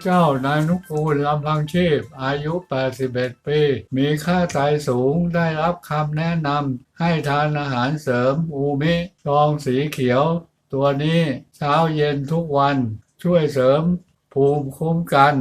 เจ้านานุกูลลำพังชีพ อายุ 81 ปี มีค่าไตสูงได้รับคำแนะนำให้ทานอาหารเสริมอูมิซองสีเขียว ตัวนี้เช้าเย็นทุกวันช่วยเสริมภูมิคุ้มกัน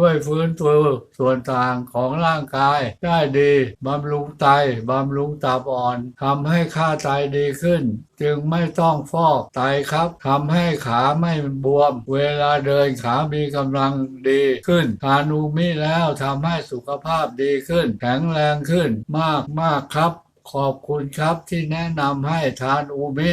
ช่วยฟื้นตัวส่วนต่างของร่างกาย ได้ดีบำรุงไตบำรุงตับอ่อนทำให้ค่าไตดีขึ้น จึงไม่ต้องฟอกไตครับทำให้ขาไม่บวม เวลาเดินขามีกำลังดีขึ้นทานอูมิแล้วทำให้สุขภาพดีขึ้น แข็งแรงขึ้นมากมากครับ ขอบคุณครับที่แนะนำให้ทานอูมิ